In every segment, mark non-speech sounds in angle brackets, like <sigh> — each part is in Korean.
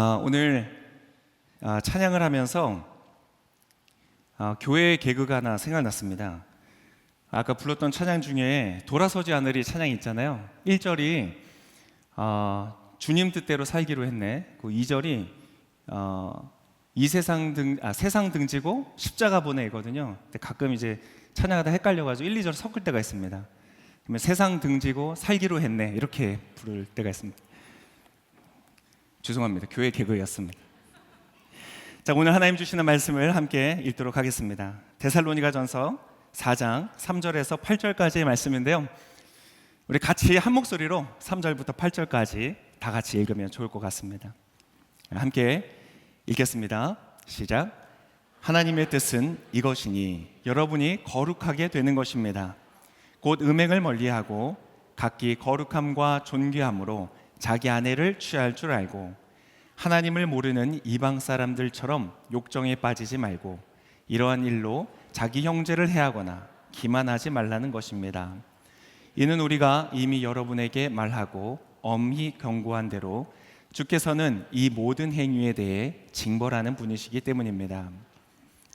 아, 오늘 아, 찬양을 하면서 아, 교회 개그가 하나 생각났습니다. 아까 불렀던 찬양 중에 돌아서지 않으리 찬양이 있잖아요. 1절이 아, 주님 뜻대로 살기로 했네. 그 2절이 어, 이 세상 등 아, 세상 등지고 십자가 보내거든요. 근데 가끔 이제 찬양하다 헷갈려가지고 1, 2절 섞을 때가 있습니다. 그러면 세상 등지고 살기로 했네 이렇게 부를 때가 있습니다. 죄송합니다. 교회 개그였습니다. 자, 오늘 하나님 주시는 말씀을 함께 읽도록 하겠습니다. 데살로니가전서 4장 3절에서 8절까지의 말씀인데요. 우리 같이 한 목소리로 3절부터 8절까지 다 같이 읽으면 좋을 것 같습니다. 함께 읽겠습니다. 시작. 하나님의 뜻은 이것이니 여러분이 거룩하게 되는 것입니다. 곧 음행을 멀리하고 각기 거룩함과 존귀함으로 자기 아내를 취할 줄 알고 하나님을 모르는 이방 사람들처럼 욕정에 빠지지 말고 이러한 일로 자기 형제를 해하거나 기만하지 말라는 것입니다. 이는 우리가 이미 여러분에게 말하고 엄히 경고한 대로 주께서는 이 모든 행위에 대해 징벌하는 분이시기 때문입니다.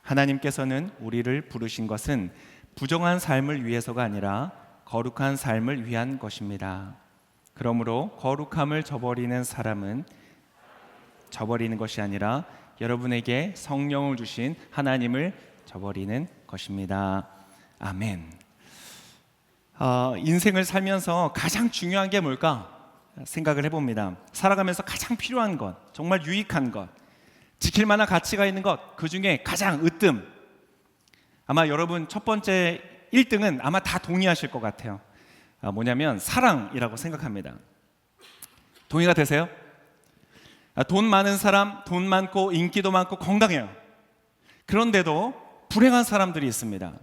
하나님께서는 우리를 부르신 것은 부정한 삶을 위해서가 아니라 거룩한 삶을 위한 것입니다. 그러므로 거룩함을 저버리는 사람은 저버리는 것이 아니라 여러분에게 성령을 주신 하나님을 저버리는 것입니다. 아멘. 어, 인생을 살면서 가장 중요한 게 뭘까 생각을 해봅니다. 살아가면서 가장 필요한 것, 정말 유익한 것, 지킬 만한 가치가 있는 것, 그 중에 가장 으뜸. 아마 여러분 첫 번째 1등은 아마 다 동의하실 것 같아요. 아, 뭐냐면 사랑이라고 생각합니다. 동의가 되세요? 아, 돈 많은 사람, 돈 많고 인기도 많고 건강해요. 그런데도 불행한 사람들이 있습니다.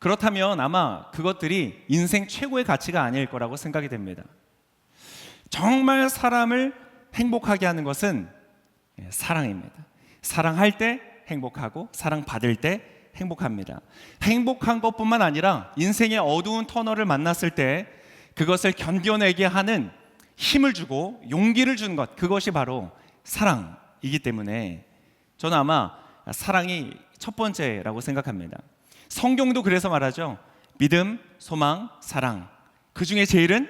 그렇다면 아마 그것들이 인생 최고의 가치가 아닐 거라고 생각이 됩니다. 정말 사람을 행복하게 하는 것은 예, 사랑입니다. 사랑할 때 행복하고 사랑받을 때 행복합니다. 행복한 것뿐만 아니라 인생의 어두운 터널을 만났을 때 그것을 견뎌내게 하는 힘을 주고 용기를 주는 것 그것이 바로 사랑이기 때문에 저는 아마 사랑이 첫 번째라고 생각합니다. 성경도 그래서 말하죠. 믿음, 소망, 사랑. 그 중에 제일은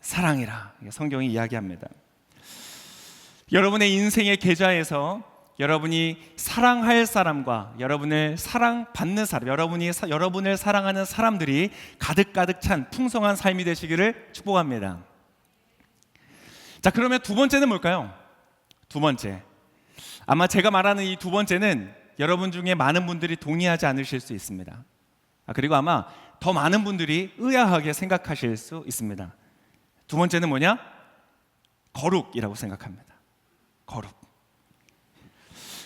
사랑이라 성경이 이야기합니다. 여러분의 인생의 계좌에서 여러분이 사랑할 사람과 여러분을 사랑받는 사람, 여러분이 사, 여러분을 사랑하는 사람들이 가득가득 찬 풍성한 삶이 되시기를 축복합니다. 자, 그러면 두 번째는 뭘까요? 두 번째. 아마 제가 말하는 이 두 번째는 여러분 중에 많은 분들이 동의하지 않으실 수 있습니다. 아, 그리고 아마 더 많은 분들이 의아하게 생각하실 수 있습니다. 두 번째는 뭐냐? 거룩이라고 생각합니다. 거룩.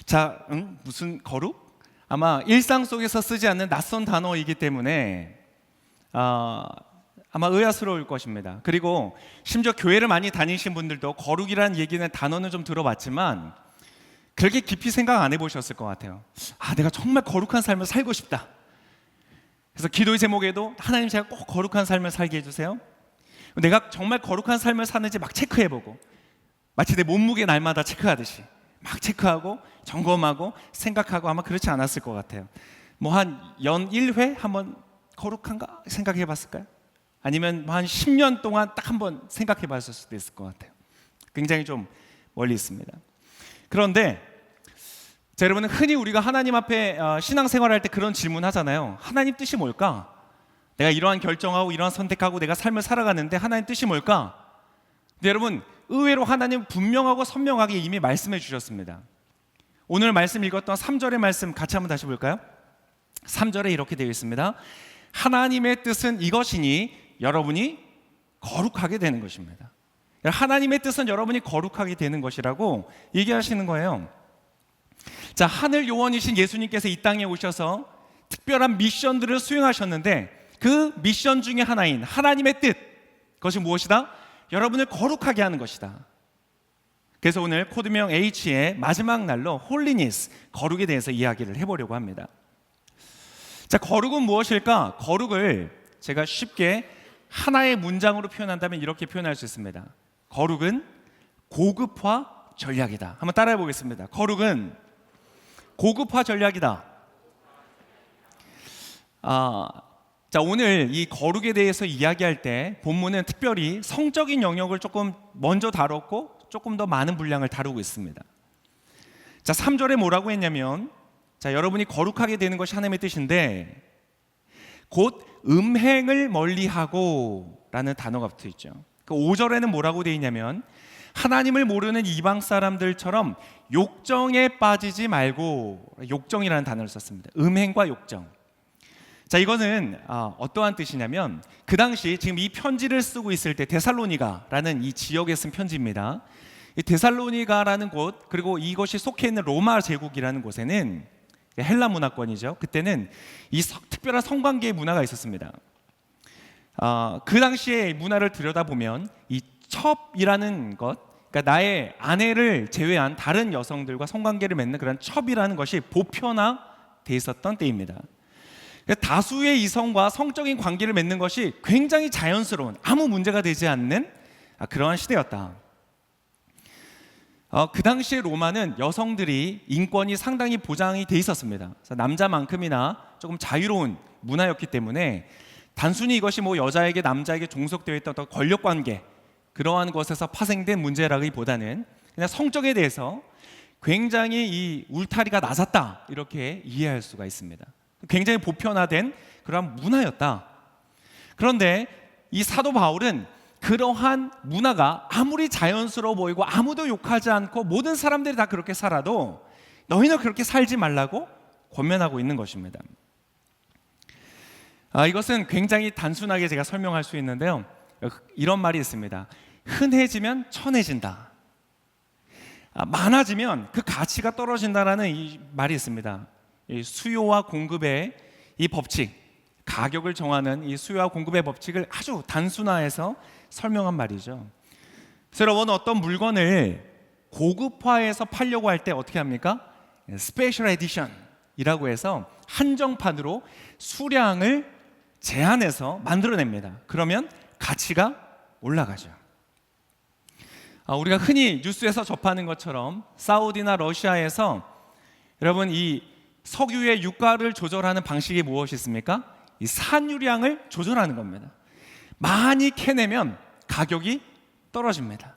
자, 응? 무슨 거룩? 아마 일상 속에서 쓰지 않는 낯선 단어이기 때문에 아, 아마 의아스러울 것입니다. 그리고 심지어 교회를 많이 다니신 분들도 거룩이라는 얘기는 단어는 좀 들어봤지만 그렇게 깊이 생각 안 해보셨을 것 같아요. 아, 내가 정말 거룩한 삶을 살고 싶다. 그래서 기도의 제목에도 하나님 제가 꼭 거룩한 삶을 살게 해주세요. 내가 정말 거룩한 삶을 사는지 막 체크해보고 마치 내 몸무게 날마다 체크하듯이 막 체크하고 점검하고 생각하고 아마 그렇지 않았을 것 같아요. 뭐 한 연 1회 한번 거룩한가 생각해 봤을까요? 아니면 한 10년 동안 딱 한 번 생각해 봤을 수도 있을 것 같아요. 굉장히 좀 멀리 있습니다. 그런데 자, 여러분 흔히 우리가 하나님 앞에 어, 신앙생활할 때 그런 질문 하잖아요. 하나님 뜻이 뭘까? 내가 이러한 결정하고 이러한 선택하고 내가 삶을 살아가는데 하나님 뜻이 뭘까? 근데 여러분 의외로 하나님 분명하고 선명하게 이미 말씀해 주셨습니다. 오늘 말씀 읽었던 3절의 말씀 같이 한번 다시 볼까요? 3절에 이렇게 되어 있습니다. 하나님의 뜻은 이것이니 여러분이 거룩하게 되는 것입니다. 하나님의 뜻은 여러분이 거룩하게 되는 것이라고 얘기하시는 거예요. 자, 하늘 요원이신 예수님께서 이 땅에 오셔서 특별한 미션들을 수행하셨는데 그 미션 중에 하나인 하나님의 뜻, 그것이 무엇이다? 여러분을 거룩하게 하는 것이다. 그래서 오늘 코드명 H의 마지막 날로 홀리니스, 거룩에 대해서 이야기를 해보려고 합니다. 자, 거룩은 무엇일까? 거룩을 제가 쉽게 하나의 문장으로 표현한다면 이렇게 표현할 수 있습니다. 거룩은 고급화 전략이다. 한번 따라해 보겠습니다. 거룩은 고급화 전략이다. 아, 자 오늘 이 거룩에 대해서 이야기할 때 본문은 특별히 성적인 영역을 조금 먼저 다뤘고 조금 더 많은 분량을 다루고 있습니다. 자 3절에 뭐라고 했냐면 자 여러분이 거룩하게 되는 것이 하나님의 뜻인데 곧 음행을 멀리하고 라는 단어가 붙어 있죠. 그 5절에는 뭐라고 되어 있냐면 하나님을 모르는 이방 사람들처럼 욕정에 빠지지 말고 욕정이라는 단어를 썼습니다. 음행과 욕정. 자 이거는 아, 어떠한 뜻이냐면 그 당시 지금 이 편지를 쓰고 있을 때 데살로니가라는 이 지역에 쓴 편지입니다. 이 데살로니가라는 곳 그리고 이것이 속해 있는 로마 제국이라는 곳에는 헬라 문화권이죠. 그때는 이 서- 특별한 성관계의 문화가 있었습니다. 아, 그 당시의 문화를 들여다보면 이 첩이라는 것, 그러니까 나의 아내를 제외한 다른 여성들과 성관계를 맺는 그런 첩이라는 것이 보편화돼 있었던 때입니다. 그러니까 다수의 이성과 성적인 관계를 맺는 것이 굉장히 자연스러운 아무 문제가 되지 않는 아, 그러한 시대였다. 어, 그 당시에 로마는 여성들이 인권이 상당히 보장이 돼 있었습니다. 남자만큼이나 조금 자유로운 문화였기 때문에 단순히 이것이 뭐 여자에게 남자에게 종속되어 있던 어떤 권력 관계 그러한 것에서 파생된 문제라기보다는 그냥 성적에 대해서 굉장히 이 울타리가 낮았다 이렇게 이해할 수가 있습니다. 굉장히 보편화된 그러한 문화였다. 그런데 이 사도 바울은 그러한 문화가 아무리 자연스러워 보이고 아무도 욕하지 않고 모든 사람들이 다 그렇게 살아도 너희는 그렇게 살지 말라고 권면하고 있는 것입니다. 아, 이것은 굉장히 단순하게 제가 설명할 수 있는데요. 이런 말이 있습니다. 흔해지면 천해진다. 아, 많아지면 그 가치가 떨어진다라는 이 말이 있습니다. 이 수요와 공급의 이 법칙, 가격을 정하는 이 수요와 공급의 법칙을 아주 단순화해서 설명한 말이죠. 여러분 어떤 물건을 고급화해서 팔려고 할 때 어떻게 합니까? 스페셜 에디션이라고 해서 한정판으로 수량을 제한해서 만들어냅니다. 그러면 가치가 올라가죠. 아, 우리가 흔히 뉴스에서 접하는 것처럼 사우디나 러시아에서 여러분 이 석유의 유가를 조절하는 방식이 무엇이 있습니까? 이 산유량을 조절하는 겁니다. 많이 캐내면 가격이 떨어집니다.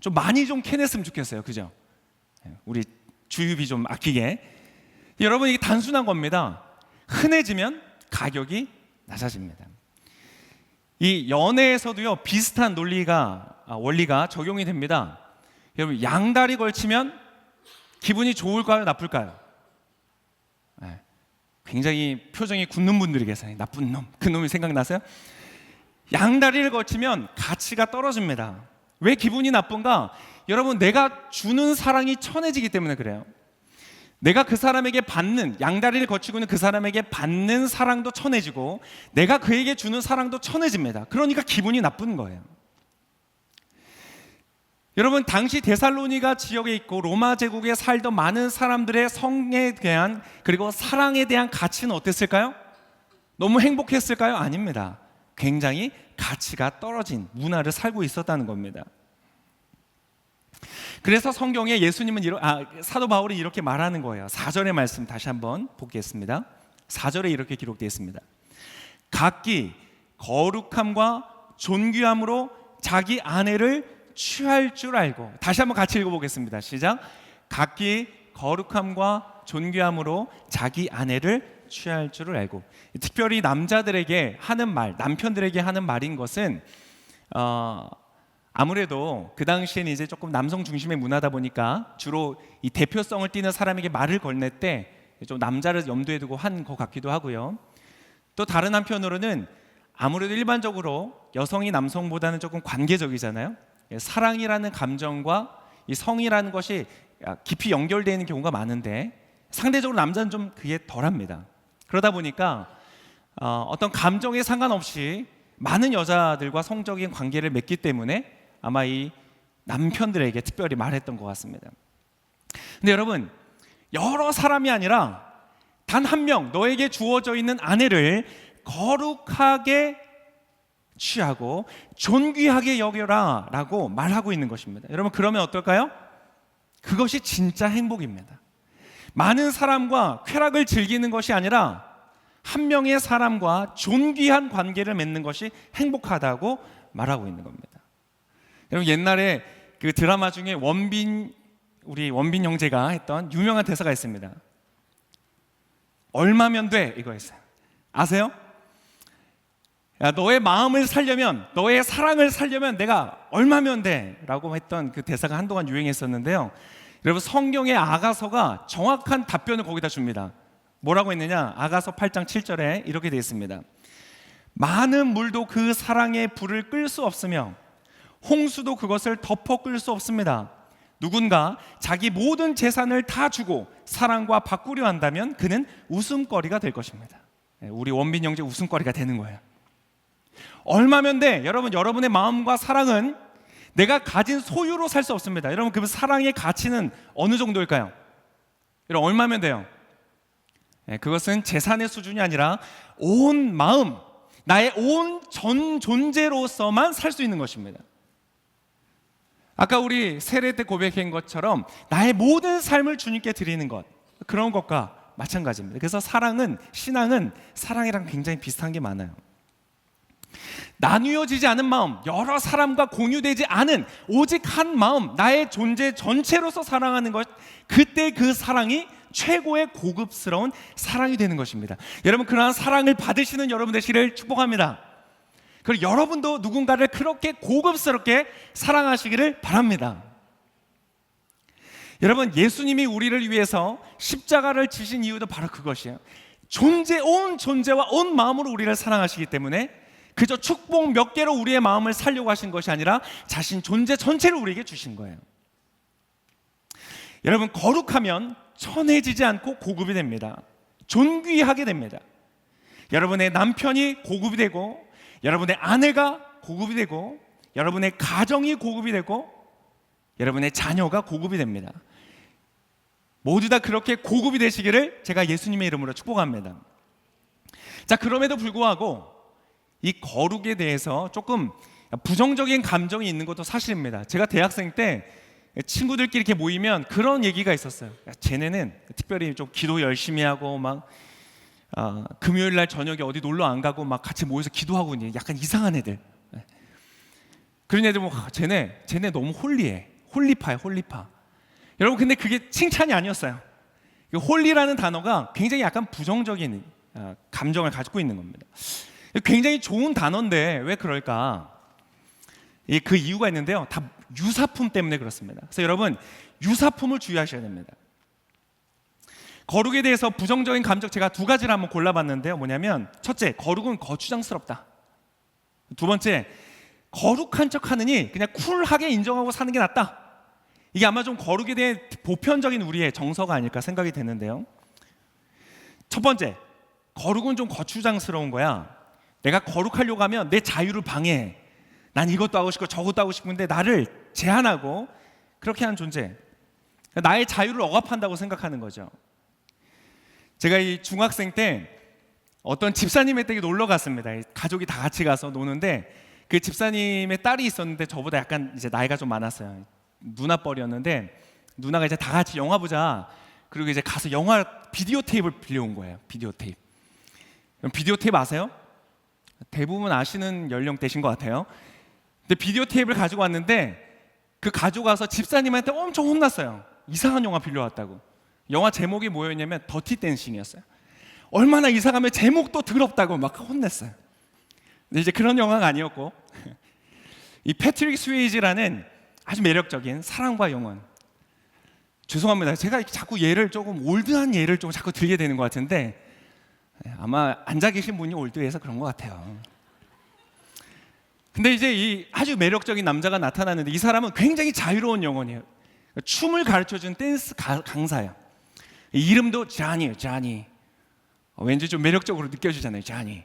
좀 많이 좀 캐냈으면 좋겠어요. 그죠? 우리 주유비 좀 아끼게. 여러분 이게 단순한 겁니다. 흔해지면 가격이 낮아집니다. 이 연애에서도요 비슷한 논리가 아, 원리가 적용이 됩니다. 여러분 양다리 걸치면 기분이 좋을까요, 나쁠까요? 네. 굉장히 표정이 굳는 분들이 계세요. 나쁜 놈, 그 놈이 생각나세요? 양다리를 걸치면 가치가 떨어집니다. 왜 기분이 나쁜가? 여러분 내가 주는 사랑이 천해지기 때문에 그래요. 내가 그 사람에게 받는 양다리를 거치고 있는 그 사람에게 받는 사랑도 천해지고 내가 그에게 주는 사랑도 천해집니다. 그러니까 기분이 나쁜 거예요. 여러분 당시 데살로니가 지역에 있고 로마 제국에 살던 많은 사람들의 성에 대한 그리고 사랑에 대한 가치는 어땠을까요? 너무 행복했을까요? 아닙니다. 굉장히 가치가 떨어진 문화를 살고 있었다는 겁니다. 그래서 성경에 예수님은 이러, 아, 사도 바울이 이렇게 말하는 거예요. 4절의 말씀 다시 한번 보겠습니다. 4절에 이렇게 기록되어 있습니다. 각기 거룩함과 존귀함으로 자기 아내를 취할 줄 알고 다시 한번 같이 읽어보겠습니다. 시작. 각기 거룩함과 존귀함으로 자기 아내를 취할 줄을 알고 특별히 남자들에게 하는 말, 남편들에게 하는 말인 것은 어, 아무래도 그 당시에는 이제 조금 남성 중심의 문화다 보니까 주로 이 대표성을 띠는 사람에게 말을 건넬 때좀 남자를 염두에 두고 한 것 같기도 하고요. 또 다른 한편으로는 아무래도 일반적으로 여성이 남성보다는 조금 관계적이잖아요. 예, 사랑이라는 감정과 이 성이라는 것이 깊이 연결되어 있는 경우가 많은데 상대적으로 남자는 좀 그게 덜합니다. 그러다 보니까 어, 어떤 감정에 상관없이 많은 여자들과 성적인 관계를 맺기 때문에 아마 이 남편들에게 특별히 말했던 것 같습니다. 근데 여러분 여러 사람이 아니라 단 한 명 너에게 주어져 있는 아내를 거룩하게 취하고 존귀하게 여겨라 라고 말하고 있는 것입니다. 여러분 그러면 어떨까요? 그것이 진짜 행복입니다. 많은 사람과 쾌락을 즐기는 것이 아니라 한 명의 사람과 존귀한 관계를 맺는 것이 행복하다고 말하고 있는 겁니다. 여러분 옛날에 그 드라마 중에 원빈 우리 원빈 형제가 했던 유명한 대사가 있습니다. 얼마면 돼 이거였어요. 아세요? 야, 너의 마음을 살려면 너의 사랑을 살려면 내가 얼마면 돼 라고 했던 그 대사가 한동안 유행했었는데요. 여러분 성경의 아가서가 정확한 답변을 거기다 줍니다. 뭐라고 했느냐? 아가서 8장 7절에 이렇게 되어 있습니다. 많은 물도 그 사랑의 불을 끌 수 없으며 홍수도 그것을 덮어 끌 수 없습니다. 누군가 자기 모든 재산을 다 주고 사랑과 바꾸려 한다면 그는 웃음거리가 될 것입니다. 예, 우리 원빈 형제 웃음거리가 되는 거예요. 얼마면 돼? 여러분, 여러분의 마음과 사랑은 내가 가진 소유로 살 수 없습니다. 여러분, 그 사랑의 가치는 어느 정도일까요? 여러분, 얼마면 돼요? 예, 그것은 재산의 수준이 아니라 온 마음, 나의 온 전 존재로서만 살 수 있는 것입니다. 아까 우리 세례 때 고백한 것처럼 나의 모든 삶을 주님께 드리는 것 그런 것과 마찬가지입니다. 그래서 사랑은 신앙은 사랑이랑 굉장히 비슷한 게 많아요. 나뉘어지지 않은 마음, 여러 사람과 공유되지 않은 오직 한 마음, 나의 존재 전체로서 사랑하는 것, 그때 그 사랑이 최고의 고급스러운 사랑이 되는 것입니다. 여러분 그러한 사랑을 받으시는 여러분 되시를 축복합니다. 그리고 여러분도 누군가를 그렇게 고급스럽게 사랑하시기를 바랍니다. 여러분 예수님이 우리를 위해서 십자가를 지신 이유도 바로 그것이에요. 존재 온 존재와 온 마음으로 우리를 사랑하시기 때문에 그저 축복 몇 개로 우리의 마음을 살려고 하신 것이 아니라 자신 존재 전체를 우리에게 주신 거예요. 여러분 거룩하면 천해지지 않고 고급이 됩니다. 존귀하게 됩니다. 여러분의 남편이 고급이 되고 여러분의 아내가 고급이 되고 여러분의 가정이 고급이 되고 여러분의 자녀가 고급이 됩니다. 모두 다 그렇게 고급이 되시기를 제가 예수님의 이름으로 축복합니다. 자, 그럼에도 불구하고 이 거룩에 대해서 조금 부정적인 감정이 있는 것도 사실입니다. 제가 대학생 때 친구들끼리 이렇게 모이면 그런 얘기가 있었어요. 야, 쟤네는 특별히 좀 기도 열심히 하고 막 아, 금요일 날 저녁에 어디 놀러 안 가고 막 같이 모여서 기도하고 있는 약간 이상한 애들. 네. 그런 애들 뭐 아, 쟤네 쟤네 너무 홀리해. 홀리파야 홀리파. 여러분 근데 그게 칭찬이 아니었어요. 그 홀리라는 단어가 굉장히 약간 부정적인 아, 감정을 가지고 있는 겁니다. 굉장히 좋은 단어인데 왜 그럴까? 그 이유가 있는데요. 다 유사품 때문에 그렇습니다. 그래서 여러분 유사품을 주의하셔야 됩니다. 거룩에 대해서 부정적인 감정 제가 두 가지를 한번 골라봤는데요. 뭐냐면 첫째, 거룩은 거추장스럽다. 두 번째, 거룩한 척하느니 그냥 쿨하게 인정하고 사는 게 낫다. 이게 아마 좀 거룩에 대해 보편적인 우리의 정서가 아닐까 생각이 되는데요. 첫 번째, 거룩은 좀 거추장스러운 거야. 내가 거룩하려고 하면 내 자유를 방해해. 난 이것도 하고 싶고 저것도 하고 싶은데 나를 제한하고 그렇게 하는 존재. 나의 자유를 억압한다고 생각하는 거죠. 제가 이 중학생 때 어떤 집사님의 댁에 놀러 갔습니다. 가족이 다 같이 가서 노는데 그 집사님의 딸이 있었는데 저보다 약간 이제 나이가 좀 많았어요. 누나뻘이었는데 누나가 이제 다 같이 영화 보자. 그리고 이제 가서 영화 비디오 테이프를 빌려온 거예요. 비디오 테이프. 비디오 테이프 아세요? 대부분 아시는 연령대신 것 같아요. 근데 비디오 테이프를 가지고 왔는데 그 가져가서 집사님한테 엄청 혼났어요. 이상한 영화 빌려왔다고. 영화 제목이 뭐였냐면 더티 댄싱이었어요. 얼마나 이상하면 제목도 더럽다고 막 혼냈어요. 근데 이제 그런 영화가 아니었고 <laughs> 이 패트릭 스웨이지라는 아주 매력적인 사랑과 영혼. 죄송합니다. 제가 자꾸 예를 조금 올드한 예를 좀 자꾸 들게 되는 것 같은데 아마 앉아 계신 분이 올드해서 그런 것 같아요. 근데 이제 이 아주 매력적인 남자가 나타나는데 이 사람은 굉장히 자유로운 영혼이에요. 춤을 가르쳐 준 댄스 강사예요. 이름도 자니예요, 자니. 어, 왠지 좀 매력적으로 느껴지잖아요, 자니.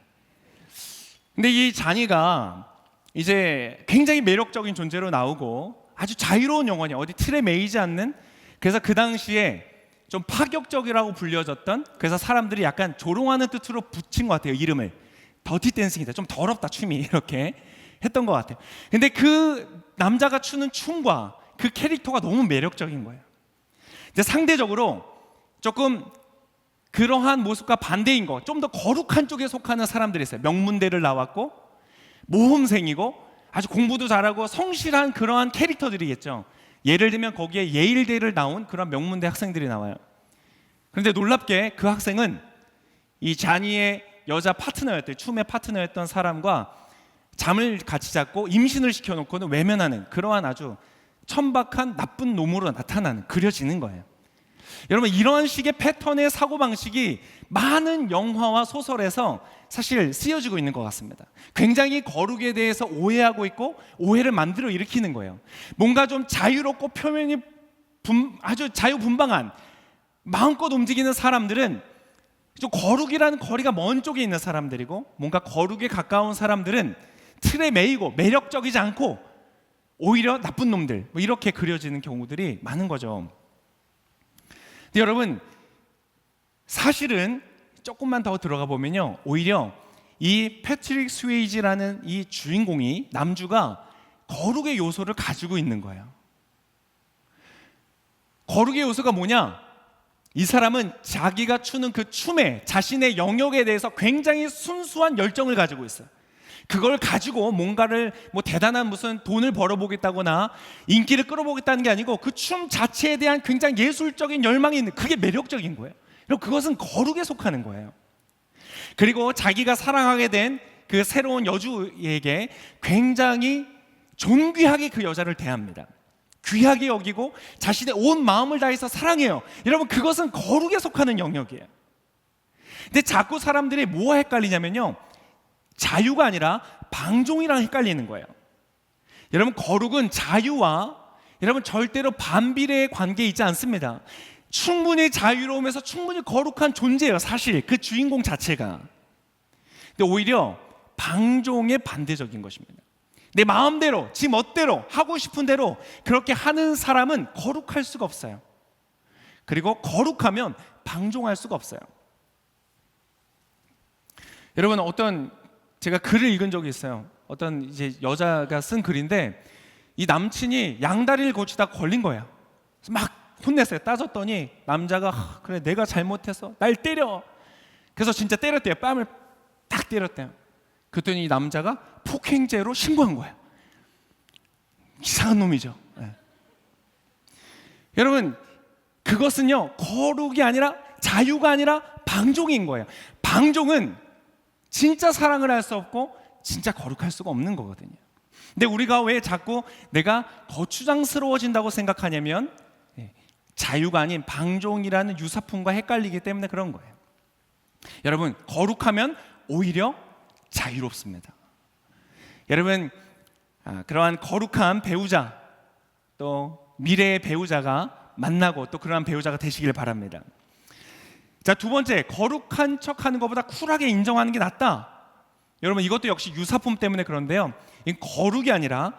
근데 이 자니가 이제 굉장히 매력적인 존재로 나오고 아주 자유로운 영혼이 어디 틀에 매이지 않는 그래서 그 당시에 좀 파격적이라고 불려졌던 그래서 사람들이 약간 조롱하는 뜻으로 붙인 것 같아요 이름을. 더티 댄싱이다. 좀 더럽다 춤이. <laughs> 이렇게 했던 것 같아요. 근데 그 남자가 추는 춤과 그 캐릭터가 너무 매력적인 거예요. 근데 상대적으로 조금 그러한 모습과 반대인 거, 좀 더 거룩한 쪽에 속하는 사람들이 있어요. 명문대를 나왔고 모험생이고 아주 공부도 잘하고 성실한 그러한 캐릭터들이겠죠. 예를 들면 거기에 예일대를 나온 그런 명문대 학생들이 나와요. 그런데 놀랍게 그 학생은 이 자니의 여자 파트너였대 춤의 파트너였던 사람과 잠을 같이 잤고 임신을 시켜놓고는 외면하는 그러한 아주 천박한 나쁜 놈으로 나타나는 그려지는 거예요. 여러분 이러한 식의 패턴의 사고 방식이 많은 영화와 소설에서 사실 쓰여지고 있는 것 같습니다. 굉장히 거룩에 대해서 오해하고 있고 오해를 만들어 일으키는 거예요. 뭔가 좀 자유롭고 표면이 분- 아주 자유분방한 마음껏 움직이는 사람들은 좀 거룩이라는 거리가 먼 쪽에 있는 사람들이고 뭔가 거룩에 가까운 사람들은 틀에 매이고 매력적이지 않고 오히려 나쁜 놈들 뭐 이렇게 그려지는 경우들이 많은 거죠. 근데 여러분 사실은 조금만 더 들어가 보면요 오히려 이 패트릭 스웨이지라는 이 주인공이 남주가 거룩의 요소를 가지고 있는 거예요. 거룩의 요소가 뭐냐? 이 사람은 자기가 추는 그 춤에 자신의 영역에 대해서 굉장히 순수한 열정을 가지고 있어요. 그걸 가지고 뭔가를 뭐 대단한 무슨 돈을 벌어보겠다거나 인기를 끌어보겠다는 게 아니고 그 춤 자체에 대한 굉장히 예술적인 열망이 있는 그게 매력적인 거예요. 그리고 그것은 거룩에 속하는 거예요. 그리고 자기가 사랑하게 된 그 새로운 여주에게 굉장히 존귀하게 그 여자를 대합니다. 귀하게 여기고 자신의 온 마음을 다해서 사랑해요. 여러분 그것은 거룩에 속하는 영역이에요. 근데 자꾸 사람들이 뭐와 헷갈리냐면요. 자유가 아니라 방종이랑 헷갈리는 거예요. 여러분 거룩은 자유와 여러분 절대로 반비례의 관계에 있지 않습니다. 충분히 자유로우면서 충분히 거룩한 존재예요. 사실 그 주인공 자체가. 근데 오히려 방종의 반대적인 것입니다. 내 마음대로, 지 멋대로 하고 싶은 대로 그렇게 하는 사람은 거룩할 수가 없어요. 그리고 거룩하면 방종할 수가 없어요. 여러분 어떤 제가 글을 읽은 적이 있어요. 어떤 이제 여자가 쓴 글인데 이 남친이 양다리를 고치다 걸린 거예요. 그래서 막 혼냈어요. 따졌더니 남자가 "하, 그래 내가 잘못해서 날 때려. 그래서 진짜 때렸대요. 뺨을 딱 때렸대요. 그랬더니 이 남자가 폭행죄로 신고한 거예요. 이상한 놈이죠. 예. 여러분 그것은요 거룩이 아니라 자유가 아니라 방종인 거예요. 방종은 진짜 사랑을 할 수 없고 진짜 거룩할 수가 없는 거거든요. 근데 우리가 왜 자꾸 내가 거추장스러워진다고 생각하냐면 예, 자유가 아닌 방종이라는 유사품과 헷갈리기 때문에 그런 거예요. 여러분 거룩하면 오히려 자유롭습니다. 여러분 아, 그러한 거룩한 배우자 또 미래의 배우자가 만나고 또 그러한 배우자가 되시길 바랍니다. 자, 두 번째, 거룩한 척 하는 것보다 쿨하게 인정하는 게 낫다. 여러분, 이것도 역시 유사품 때문에 그런데요. 이 거룩이 아니라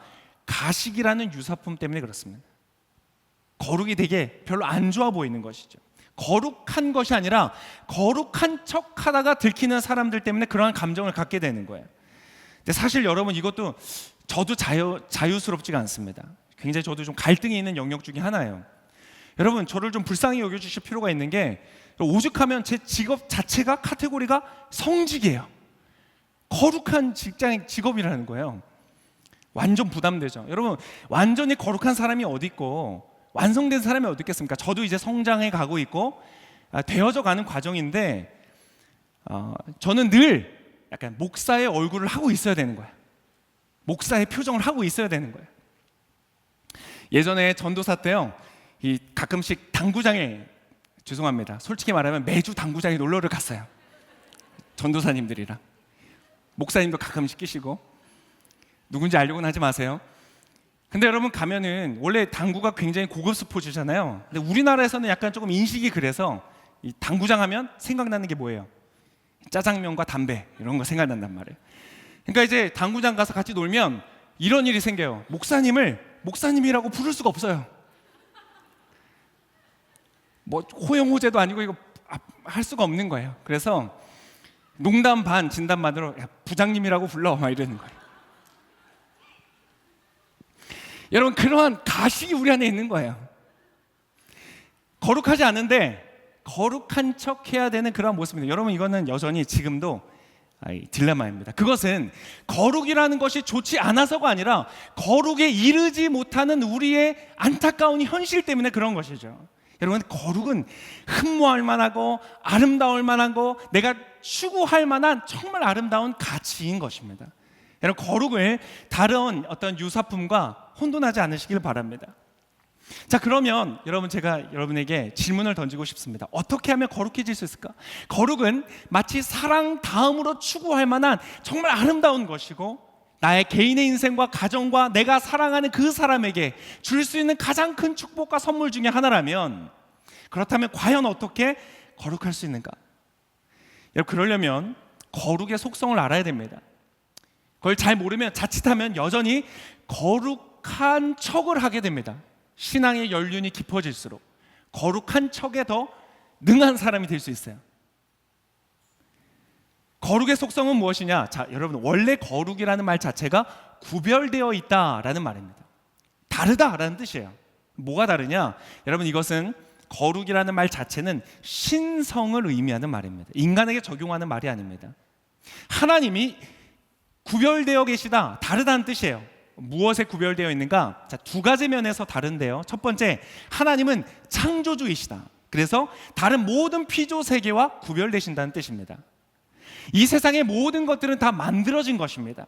가식이라는 유사품 때문에 그렇습니다. 거룩이 되게 별로 안 좋아 보이는 것이죠. 거룩한 것이 아니라 거룩한 척 하다가 들키는 사람들 때문에 그러한 감정을 갖게 되는 거예요. 근데 사실 여러분 이것도 저도 자유, 자유스럽지가 않습니다. 굉장히 저도 좀 갈등이 있는 영역 중에 하나예요. 여러분 저를 좀 불쌍히 여겨주실 필요가 있는 게 오죽하면 제 직업 자체가 카테고리가 성직이에요. 거룩한 직장 직업이라는 거예요. 완전 부담되죠. 여러분 완전히 거룩한 사람이 어디 있고 완성된 사람이 어디 있겠습니까? 저도 이제 성장해 가고 있고 아, 되어져 가는 과정인데 어, 저는 늘 약간 목사의 얼굴을 하고 있어야 되는 거예요. 목사의 표정을 하고 있어야 되는 거예요. 예전에 전도사 때요, 이 가끔씩 당구장에 죄송합니다. 솔직히 말하면 매주 당구장에 놀러를 갔어요. 전도사님들이랑 목사님도 가끔씩 끼시고 누군지 알려고는 하지 마세요. 근데 여러분 가면은 원래 당구가 굉장히 고급 스포츠잖아요. 근데 우리나라에서는 약간 조금 인식이 그래서 이 당구장 하면 생각나는 게 뭐예요? 짜장면과 담배 이런 거 생각난단 말이에요. 그러니까 이제 당구장 가서 같이 놀면 이런 일이 생겨요. 목사님을 목사님이라고 부를 수가 없어요. 뭐 호영호제도 아니고 이거 아, 할 수가 없는 거예요. 그래서 농담 반 진담 반으로 야, 부장님이라고 불러 막 이러는 거예요. 여러분 그러한 가식이 우리 안에 있는 거예요. 거룩하지 않은데 거룩한 척 해야 되는 그런 모습입니다. 여러분 이거는 여전히 지금도 아이, 딜레마입니다. 그것은 거룩이라는 것이 좋지 않아서가 아니라 거룩에 이르지 못하는 우리의 안타까운 현실 때문에 그런 것이죠. 여러분 거룩은 흠모할 만하고 아름다울 만하고 내가 추구할 만한 정말 아름다운 가치인 것입니다. 여러분 거룩을 다른 어떤 유사품과 혼돈하지 않으시길 바랍니다. 자 그러면 여러분 제가 여러분에게 질문을 던지고 싶습니다. 어떻게 하면 거룩해질 수 있을까? 거룩은 마치 사랑 다음으로 추구할 만한 정말 아름다운 것이고 나의 개인의 인생과 가정과 내가 사랑하는 그 사람에게 줄 수 있는 가장 큰 축복과 선물 중에 하나라면 그렇다면 과연 어떻게 거룩할 수 있는가? 여러분 그러려면 거룩의 속성을 알아야 됩니다. 그걸 잘 모르면 자칫하면 여전히 거룩한 척을 하게 됩니다. 신앙의 연륜이 깊어질수록 거룩한 척에 더 능한 사람이 될 수 있어요. 거룩의 속성은 무엇이냐? 자, 여러분 원래 거룩이라는 말 자체가 구별되어 있다라는 말입니다. 다르다라는 뜻이에요. 뭐가 다르냐? 여러분 이것은 거룩이라는 말 자체는 신성을 의미하는 말입니다. 인간에게 적용하는 말이 아닙니다. 하나님이 구별되어 계시다, 다르다는 뜻이에요. 무엇에 구별되어 있는가? 자, 두 가지 면에서 다른데요. 첫 번째, 하나님은 창조주이시다. 그래서 다른 모든 피조 세계와 구별되신다는 뜻입니다. 이 세상의 모든 것들은 다 만들어진 것입니다.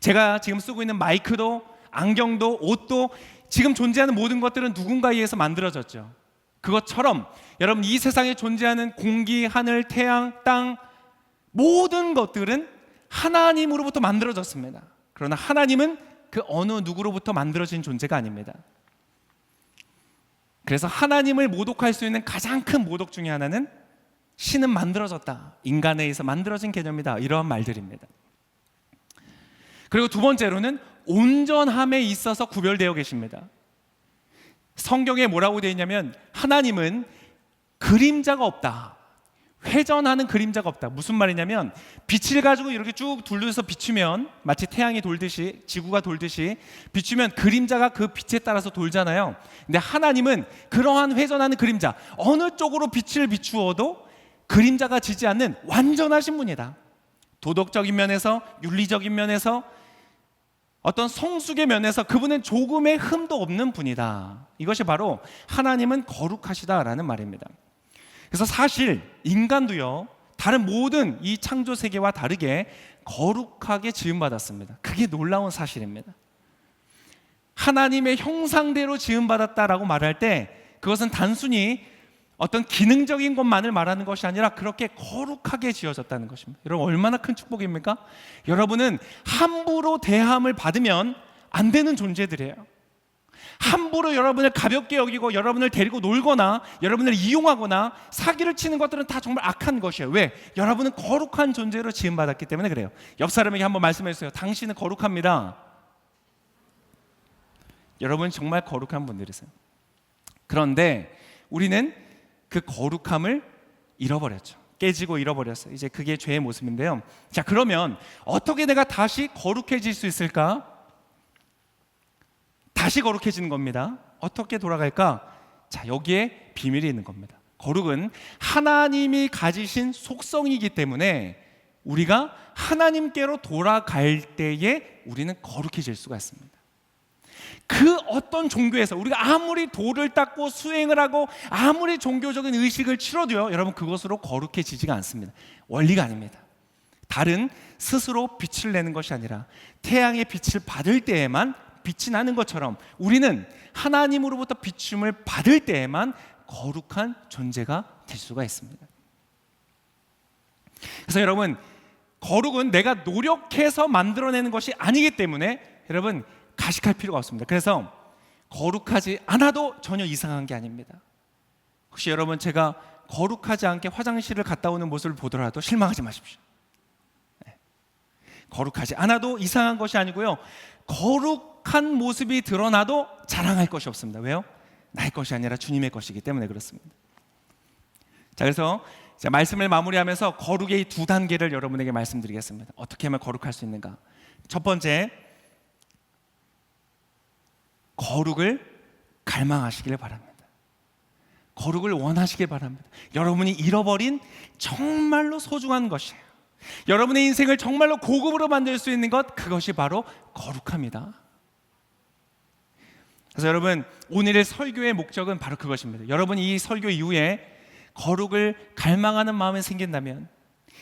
제가 지금 쓰고 있는 마이크도, 안경도, 옷도 지금 존재하는 모든 것들은 누군가에 의해서 만들어졌죠. 그것처럼 여러분 이 세상에 존재하는 공기, 하늘, 태양, 땅 모든 것들은 하나님으로부터 만들어졌습니다. 그러나 하나님은 그 어느 누구로부터 만들어진 존재가 아닙니다. 그래서 하나님을 모독할 수 있는 가장 큰 모독 중에 하나는 신은 만들어졌다. 인간에 의해서 만들어진 개념이다. 이러한 말들입니다. 그리고 두 번째로는 온전함에 있어서 구별되어 계십니다. 성경에 뭐라고 되어 있냐면 하나님은 그림자가 없다. 회전하는 그림자가 없다. 무슨 말이냐면 빛을 가지고 이렇게 쭉 둘러서 비추면 마치 태양이 돌듯이 지구가 돌듯이 비추면 그림자가 그 빛에 따라서 돌잖아요. 근데 하나님은 그러한 회전하는 그림자 어느 쪽으로 빛을 비추어도 그림자가 지지 않는 완전하신 분이다. 도덕적인 면에서 윤리적인 면에서 어떤 성숙의 면에서 그분은 조금의 흠도 없는 분이다. 이것이 바로 하나님은 거룩하시다라는 말입니다. 그래서 사실 인간도요 다른 모든 이 창조 세계와 다르게 거룩하게 지음받았습니다. 그게 놀라운 사실입니다. 하나님의 형상대로 지음받았다라고 말할 때 그것은 단순히 어떤 기능적인 것만을 말하는 것이 아니라 그렇게 거룩하게 지어졌다는 것입니다. 여러분 얼마나 큰 축복입니까? 여러분은 함부로 대함을 받으면 안 되는 존재들이에요. 함부로 여러분을 가볍게 여기고 여러분을 데리고 놀거나 여러분을 이용하거나 사기를 치는 것들은 다 정말 악한 것이에요. 왜? 여러분은 거룩한 존재로 지음 받았기 때문에 그래요. 옆 사람에게 한번 말씀해 주세요. 당신은 거룩합니다. 여러분 정말 거룩한 분들이세요. 그런데 우리는 그 거룩함을 잃어버렸죠. 깨지고 잃어버렸어요. 이제 그게 죄의 모습인데요. 자, 그러면 어떻게 내가 다시 거룩해질 수 있을까? 다시 거룩해지는 겁니다. 어떻게 돌아갈까? 자, 여기에 비밀이 있는 겁니다. 거룩은 하나님이 가지신 속성이기 때문에 우리가 하나님께로 돌아갈 때에 우리는 거룩해질 수가 있습니다. 그 어떤 종교에서 우리가 아무리 돌을 닦고 수행을 하고 아무리 종교적인 의식을 치러도요, 여러분 그것으로 거룩해지지가 않습니다. 원리가 아닙니다. 다른 스스로 빛을 내는 것이 아니라 태양의 빛을 받을 때에만 빛이 나는 것처럼 우리는 하나님으로부터 비춤을 받을 때에만 거룩한 존재가 될 수가 있습니다. 그래서 여러분 거룩은 내가 노력해서 만들어내는 것이 아니기 때문에 여러분 가식할 필요가 없습니다. 그래서 거룩하지 않아도 전혀 이상한 게 아닙니다. 혹시 여러분 제가 거룩하지 않게 화장실을 갔다 오는 모습을 보더라도 실망하지 마십시오. 네. 거룩하지 않아도 이상한 것이 아니고요. 거룩한 모습이 드러나도 자랑할 것이 없습니다. 왜요? 나의 것이 아니라 주님의 것이기 때문에 그렇습니다. 자, 그래서 자, 말씀을 마무리하면서 거룩의 두 단계를 여러분에게 말씀드리겠습니다. 어떻게 하면 거룩할 수 있는가? 첫 번째, 거룩을 갈망하시길 바랍니다. 거룩을 원하시길 바랍니다. 여러분이 잃어버린 정말로 소중한 것이에요. 여러분의 인생을 정말로 고급으로 만들 수 있는 것 그것이 바로 거룩합니다. 그래서 여러분 오늘의 설교의 목적은 바로 그것입니다. 여러분이 이 설교 이후에 거룩을 갈망하는 마음이 생긴다면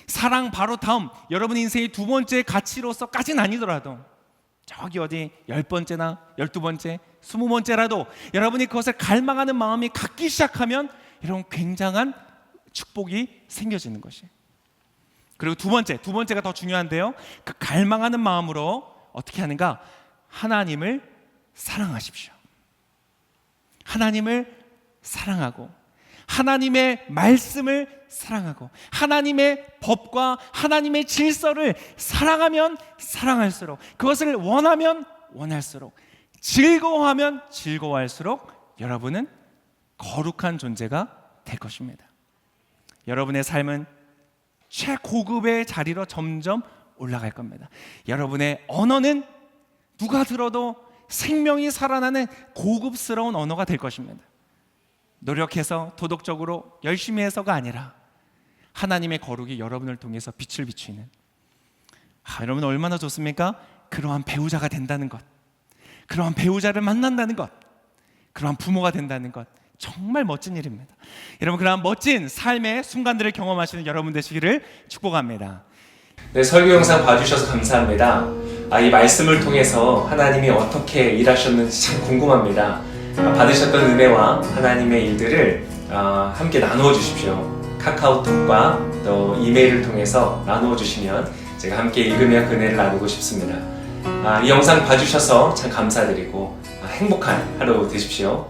사랑 바로 다음 여러분 인생의 두 번째 가치로서까지는 아니더라도 저기 어디 열 번째나 열두 번째, 스무 번째라도 여러분이 그것을 갈망하는 마음이 갖기 시작하면 이런 굉장한 축복이 생겨지는 것이. 그리고 두 번째, 두 번째가 더 중요한데요. 그 갈망하는 마음으로 어떻게 하는가? 하나님을 사랑하십시오. 하나님을 사랑하고 하나님의 말씀을 사랑하고 하나님의 법과 하나님의 질서를 사랑하면 사랑할수록 그것을 원하면 원할수록 즐거워하면 즐거워할수록 여러분은 거룩한 존재가 될 것입니다. 여러분의 삶은 최고급의 자리로 점점 올라갈 겁니다. 여러분의 언어는 누가 들어도 생명이 살아나는 고급스러운 언어가 될 것입니다. 노력해서 도덕적으로 열심히 해서가 아니라 하나님의 거룩이 여러분을 통해서 빛을 비추는 아, 여러분 얼마나 좋습니까? 그러한 배우자가 된다는 것, 그러한 배우자를 만난다는 것, 그러한 부모가 된다는 것 정말 멋진 일입니다. 여러분 그러한 멋진 삶의 순간들을 경험하시는 여러분 되시기를 축복합니다. 네, 설교 영상 봐주셔서 감사합니다. 아, 이 말씀을 통해서 하나님이 어떻게 일하셨는지 참 궁금합니다. 아, 받으셨던 은혜와 하나님의 일들을 아, 함께 나누어 주십시오. 카카오톡과 또 이메일을 통해서 나누어 주시면 제가 함께 읽으며 은혜를 나누고 싶습니다. 아, 이 영상 봐주셔서 참 감사드리고 아, 행복한 하루 되십시오.